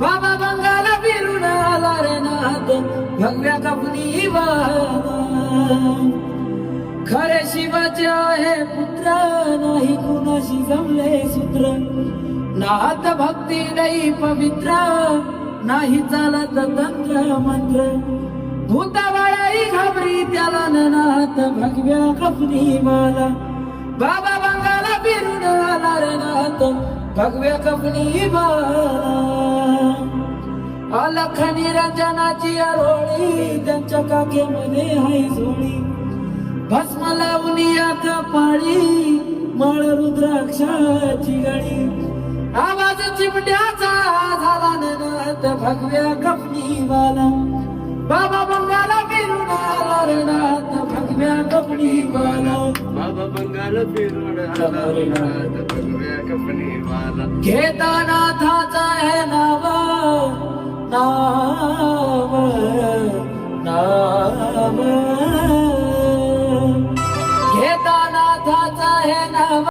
बाबा बंगाला फिरून आला रे नाथ भगव्या कपली वादा शिवाचे आहे पुत्र नाही कुणाशी जमले सूत्र. नात भक्ती नाही पवित्र नाही चालत तंत्र मंत्र. भूतावाळाई घाबरी त्याला नात भगव्या कपनी माला. बाबा बंगाला फिरून आला रे भगव्या कपनी माला. अलख निरंजनाची आरोळी त्यांच्या काखेमध्ये हाय झोळी भस्म लावणी आता पाळी मळ रुद्राक्षाची गळी आवाज चिमट्याचा झाला ननत भगव्या कपणी वाला बाबा बंगाल फिरून आला भगव्या कपणी वाला बाबा बंगाल फिरून आला भगव्या कपणी वाला घेता केदारनाथाचा हे नाव नाव नाव. नाथाचा हे नाव